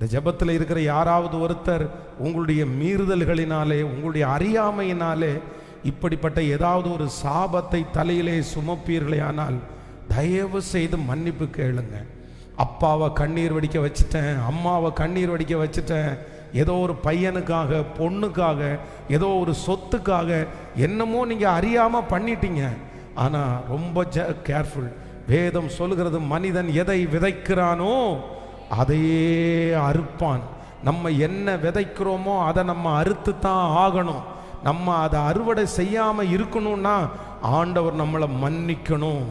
இந்த ஜெபத்தில் இருக்கிற யாராவது ஒருத்தர் உங்களுடைய மீறுதல்களினாலே உங்களுடைய அறியாமையினாலே இப்படிப்பட்ட ஏதாவது ஒரு சாபத்தை தலையிலே சுமப்பீர்களே ஆனால் தயவு செய்து மன்னிப்பு கேளுங்க. அப்பாவை கண்ணீர் வடிக்க வச்சுட்டேன் அம்மாவை கண்ணீர் வடிக்க வச்சுட்டேன் ஏதோ ஒரு பையனுக்காக பொண்ணுக்காக ஏதோ ஒரு சொத்துக்காக என்னமோ நீங்கள் அறியாமல் பண்ணிட்டீங்க. ஆனால் ரொம்ப ஜ கேர்ஃபுல் வேதம் சொல்லுகிறது மனிதன் எதை விதைக்கிறானோ அதையே அறுப்பான். நம்ம என்ன விதைக்கிறோமோ அதை நம்ம அறுத்து தான் ஆகணும். நம்ம அதை அறுவடை செய்யாமல் இருக்கணும்னா ஆண்டவர் நம்மளை மன்னிக்கணும்.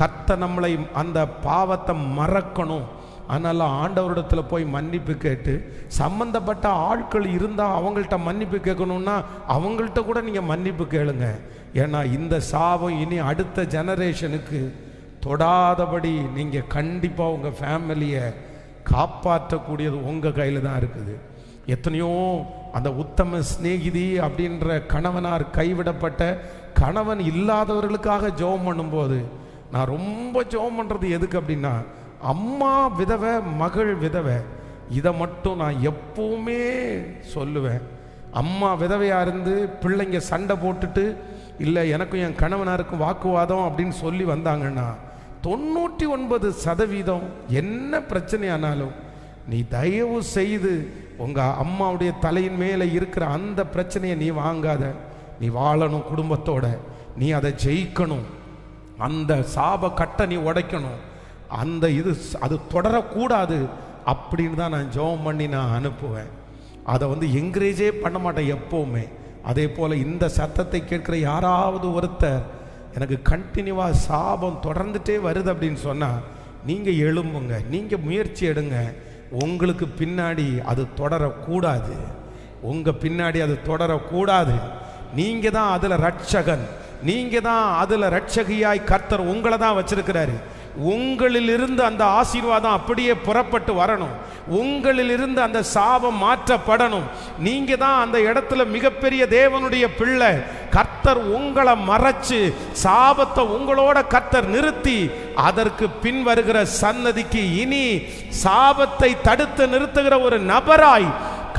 கத்த நம்மளை அந்த பாவத்தை மறக்கணும். அதனால் ஆண்டவரிடத்தில் போய் மன்னிப்பு கேட்டு சம்பந்தப்பட்ட ஆட்கள் இருந்தால் அவங்கள்ட்ட மன்னிப்பு கேட்கணும்னா அவங்கள்ட்ட கூட நீங்கள் மன்னிப்பு கேளுங்க. ஏன்னா இந்த சாபம் இனி அடுத்த ஜெனரேஷனுக்கு தொடாதபடி நீங்கள் கண்டிப்பாக உங்கள் ஃபேமிலியை காப்பாற்றக்கூடியது உங்கள் கையில் தான் இருக்குது. எத்தனையோ அந்த உத்தம சிநேகிதி அப்படின்ற கணவனார் கைவிடப்பட்ட கணவன் இல்லாதவர்களுக்காக ஜெபம் பண்ணும்போது நான் ரொம்ப ஜெபம் பண்ணுறது எதுக்கு அப்படின்னா அம்மா விதவை மகள் விதவை இதை மட்டும் நான் எப்பவுமே சொல்லுவேன். அம்மா விதவையாக இருந்து பிள்ளைங்க சண்டை போட்டுட்டு இல்லை எனக்கும் என் கணவனாருக்கும் வாக்குவாதம் அப்படின்னு சொல்லி வந்தாங்கன்னா தொண்ணூற்றி ஒன்பது சதவீதம் என்ன பிரச்சனையானாலும் நீ தயவு செய்து உங்கள் அம்மாவுடைய தலையின் மேலே இருக்கிற அந்த பிரச்சனையை நீ வாங்காத. நீ வாழணும் குடும்பத்தோட. நீ அதை ஜெயிக்கணும். அந்த சாப கட்டை நீ உடைக்கணும். அந்த இது அது தொடரக்கூடாது அப்படின்னு தான் நான் ஜெபம் பண்ணி நான் அனுப்புவேன். அதை வந்து என்கரேஜே பண்ண மாட்டேன் எப்போவுமே. அதே போல் இந்த சத்தத்தை கேட்குற யாராவது ஒருத்தர் எனக்கு கண்டினியூவாக சாபம் தொடர்ந்துட்டே வருது அப்படின்னு சொன்னால் நீங்கள் எழும்புங்க நீங்கள் முயற்சி எடுங்க. உங்களுக்கு பின்னாடி அது தொடரக்கூடாது. உங்கள் பின்னாடி அது தொடரக்கூடாது. நீங்கள் தான் அதில் ரட்சகன். நீங்கள் தான் அதில் ரட்சகியாய் கர்த்தர் உங்களை தான் வச்சிருக்கிறாரு. உங்களிலிருந்து அந்த ஆசீர்வாதம் அப்படியே புறப்பட்டு வரணும். உங்களிலிருந்து அந்த சாபம் மாற்றப்படணும். நீங்க தான் அந்த இடத்துல மிகப்பெரிய தேவனுடைய பிள்ளை. கர்த்தர் உங்களை மறைச்சு சாபத்தை உங்களோட கர்த்தர் நிறுத்தி அதற்கு பின் வருகிற சன்னதிக்கு இனி சாபத்தை தடுத்து நிறுத்துகிற ஒரு நபராய்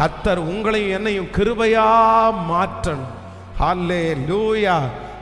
கர்த்தர் உங்களையும் என்னையும் கிருபையா மாற்றணும். ஹல்லே லூயா